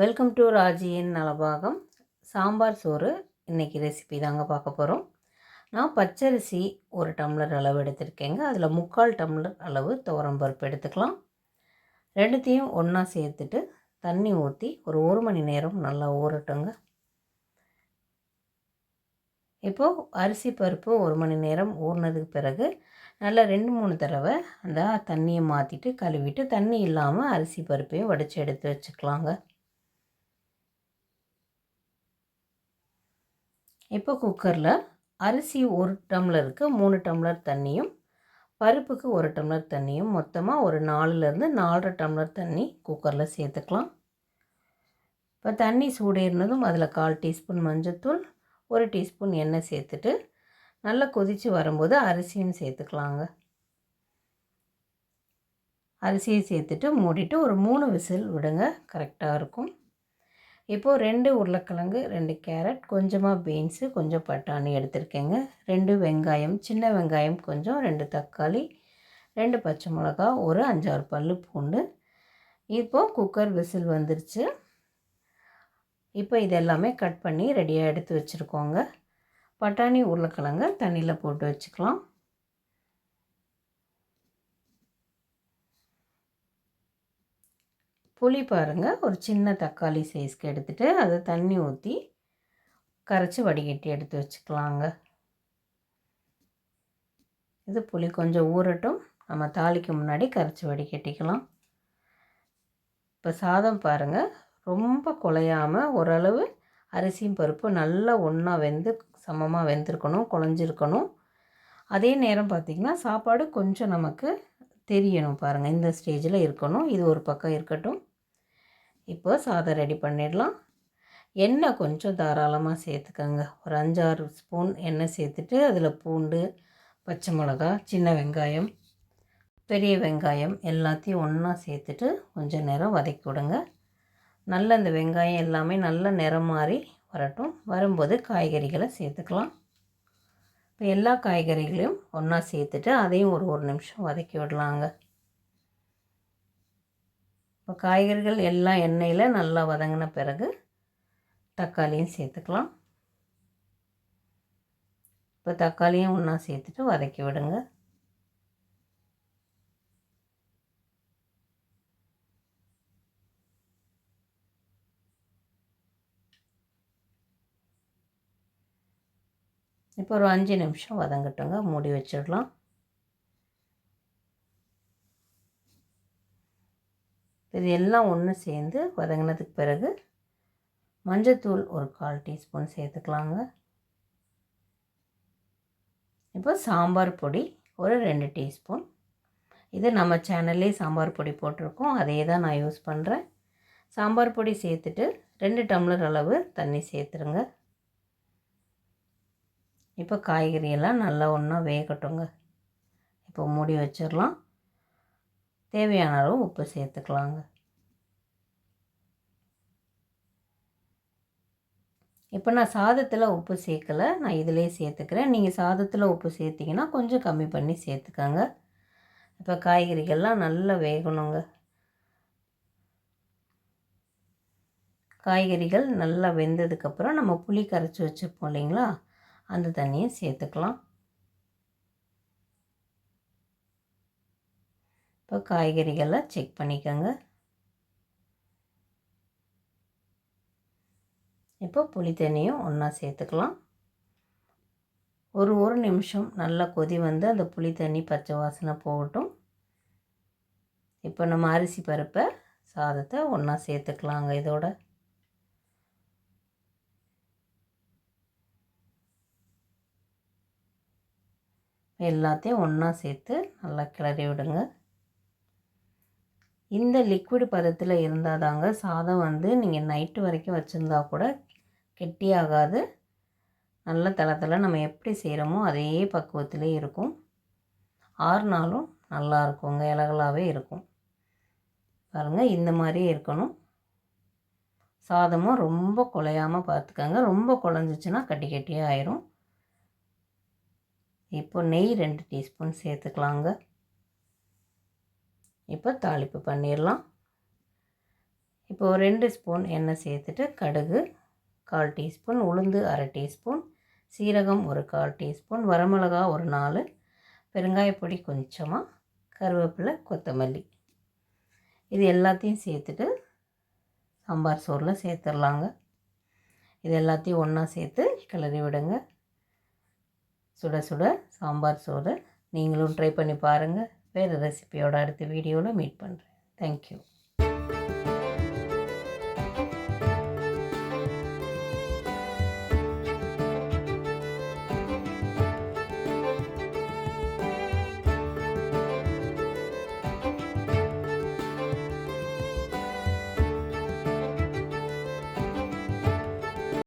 Welcome to ராஜியின் நலபாகம். சாம்பார் சோறு. இன்றைக்கி ரெசிபி தாங்க பார்க்க போகிறோம் நான் பச்சரிசி ஒரு டம்ளர் அளவு எடுத்திருக்கேங்க. அதில் முக்கால் டம்ளர் அளவு துவரம்பருப்பு எடுத்துக்கலாம். ரெண்டுத்தையும் ஒன்றா சேர்த்துட்டு தண்ணி ஊற்றி ஒரு ஒரு மணி நேரம் நல்லா ஊறட்டுங்க. இப்போது அரிசி பருப்பு ஒரு மணி நேரம் ஊறினதுக்கு பிறகு நல்லா ரெண்டு மூணு தடவை அந்த தண்ணியை மாற்றிட்டு கழுவிட்டு தண்ணி இல்லாமல் அரிசி பருப்பையும் வடித்து எடுத்து வச்சுக்கலாங்க. இப்போ குக்கரில் அரிசி ஒரு டம்ளருக்கு மூணு டம்ளர் தண்ணியும் பருப்புக்கு ஒரு டம்ளர் தண்ணியும் மொத்தமாக ஒரு நாலுலேருந்து நாலரை டம்ளர் தண்ணி குக்கரில் சேர்த்துக்கலாம். இப்போ தண்ணி சூடேறினதும் அதில் கால் டீஸ்பூன் மஞ்சத்தூள் ஒரு டீஸ்பூன் எண்ணெய் சேர்த்துட்டு நல்லா கொதித்து வரும்போது அரிசியும் சேர்த்துக்கலாங்க. அரிசியை சேர்த்துட்டு மூடிட்டு ஒரு மூணு விசில் விடுங்க கரெக்டாக இருக்கும். இப்போது ரெண்டு உருளைக்கிழங்கு ரெண்டு கேரட் கொஞ்சமாக பீன்ஸு கொஞ்சம் பட்டாணி எடுத்திருக்கேங்க. ரெண்டு வெங்காயம் சின்ன வெங்காயம் கொஞ்சம் ரெண்டு தக்காளி ரெண்டு பச்சை மிளகா ஒரு அஞ்சாறு பல் பூண்டு. இப்போது குக்கர் விசில் வந்துருச்சு. இப்போ இதெல்லாமே கட் பண்ணி ரெடியாக எடுத்து வச்சுருக்கோங்க. பட்டாணி உருளைக்கிழங்க தண்ணியில் போட்டு வச்சுக்கலாம். புளி பாருங்கள் ஒரு சின்ன தக்காளி சைஸ்க்கு எடுத்துகிட்டு அதை தண்ணி ஊற்றி கரைச்சி வடிகட்டி எடுத்து வச்சுக்கலாங்க. இது புளி கொஞ்சம் ஊறட்டும். நம்ம தாளிக்கு முன்னாடி கரைச்சி வடிகட்டிக்கலாம். இப்போ சாதம் பாருங்கள் ரொம்ப குலையாமல் ஓரளவு அரிசியும் பருப்பு நல்லா ஒன்றா வெந்து சமமாக வெந்திருக்கணும் குழஞ்சிருக்கணும். அதே நேரம் பார்த்திங்கன்னா சாப்பாடு கொஞ்சம் நமக்கு தெரியணும் பாருங்கள் இந்த ஸ்டேஜில் இருக்கணும். இது ஒரு பக்கம் இருக்கட்டும். இப்போ சாதம் ரெடி பண்ணிடலாம். எண்ணெய் கொஞ்சம் தாராளமாக சேர்த்துக்கோங்க. ஒரு அஞ்சாறு ஸ்பூன் எண்ணெய் சேர்த்துட்டு அதில் பூண்டு பச்சை மிளகா சின்ன வெங்காயம் பெரிய வெங்காயம் எல்லாத்தையும் ஒன்றா சேர்த்துட்டு கொஞ்சம் நேரம் வதக்கி விடுங்க. நல்ல இந்த வெங்காயம் எல்லாமே நல்ல நிறம் மாறி வரட்டும். வரும்போது காய்கறிகளை சேர்த்துக்கலாம். இப்போ எல்லா காய்கறிகளையும் ஒன்றா சேர்த்துட்டு அதையும் ஒரு ஒரு நிமிஷம் வதக்கி விடலாங்க. இப்போ காய்கறிகள் எல்லாம் எண்ணெயில் நல்லா வதங்கின பிறகு தக்காளியும் சேர்த்துக்கலாம். இப்போ தக்காளியும் ஒன்றா சேர்த்துட்டு வதக்கி விடுங்க. இப்போ ஒரு அஞ்சு நிமிஷம் வதங்கட்டுங்க. மூடி வச்சிடலாம். இது எல்லாம் ஒன்று சேர்ந்து வதங்கினதுக்கு பிறகு மஞ்சத்தூள் ஒரு கால் டீஸ்பூன் சேர்த்துக்கலாங்க. இப்போ சாம்பார் பொடி ஒரு ரெண்டு டீஸ்பூன். இது நம்ம சேனல்லே சாம்பார் பொடி போட்டிருக்கோம். அதே தான் நான் யூஸ் பண்ணுறேன் சாம்பார் பொடி சேர்த்துட்டு ரெண்டு டம்ளர் அளவு தண்ணி சேர்த்துருங்க. இப்போ காய்கறியெல்லாம் நல்லா ஒன்றா வேகட்டுங்க. இப்போ மூடி வச்சிடலாம். தேவையான அளவு உப்பு சேர்த்துக்கலாங்க. இப்போ நான் சாதத்தில் உப்பு சேர்க்கலை நான் இதிலே சேர்த்துக்கிறேன். நீங்கள் சாதத்தில் உப்பு சேர்த்திங்கன்னா கொஞ்சம் கம்மி பண்ணி சேர்த்துக்கோங்க. இப்போ காய்கறிகள்லாம் நல்லா வேகணுங்க. காய்கறிகள் நல்லா வெந்ததுக்கப்புறம் நம்ம புளி கரைச்சி வச்சுப்போம் இல்லைங்களா? அந்த தண்ணியை சேர்த்துக்கலாம். இப்போ காய்கறிகள்லாம் செக் பண்ணிக்கோங்க. இப்போ புளி தண்ணியும் ஒன்றா சேர்த்துக்கலாம். ஒரு ஒரு நிமிஷம் நல்லா கொதி வந்து அந்த புளி தண்ணி பச்சை வாசனை போகட்டும். இப்போ நம்ம அரிசி பருப்பை சாதத்தை ஒன்றா சேர்த்துக்கலாங்க இதோட. எல்லாத்தையும் ஒன்றா சேர்த்து நல்லா கிளறி விடுங்க. இந்த லிக்விட் பதத்தில் இருந்தால் தாங்க சாதம் வந்து நீங்கள் நைட்டு வரைக்கும் வச்சுருந்தா கூட கெட்டியாகாது. நல்ல தளத்தில் நம்ம எப்படி செய்கிறோமோ அதே பக்குவத்திலே இருக்கும். ஆறுனாலும் நல்லா இருக்குங்க இலகலாகவே இருக்கும். பாருங்கள் இந்த மாதிரியே இருக்கணும். சாதமும் ரொம்ப குலையாமல் பார்த்துக்கோங்க ரொம்ப குழஞ்சிச்சின்னா கட்டி கட்டியே ஆயிரும். இப்போ நெய் ரெண்டு டீஸ்பூன் சேர்த்துக்கலாங்க. இப்போ தாளிப்பு பண்ணிடலாம். இப்போ ரெண்டு ஸ்பூன் எண்ணெய் சேர்த்துட்டு கடுகு கால் டீஸ்பூன் உளுந்து அரை டீஸ்பூன் சீரகம் ஒரு கால் டீஸ்பூன் வரமிளகா ஒரு நாலு பெருங்காயப்பொடி கொஞ்சமாக கருவேப்பிலை கொத்தமல்லி. இது எல்லாத்தையும் சேர்த்துட்டு சாம்பார் சோறில் சேர்த்துடலாங்க. இது எல்லாத்தையும் ஒன்றா சேர்த்து கிளறி விடுங்க. சுட சுட சாம்பார் சோறு நீங்களும் ட்ரை பண்ணி பாருங்கள் வேறு ரெசிபியோட அடுத்த வீடியோவில் மீட் பண்ணுறேன் தேங்க்யூ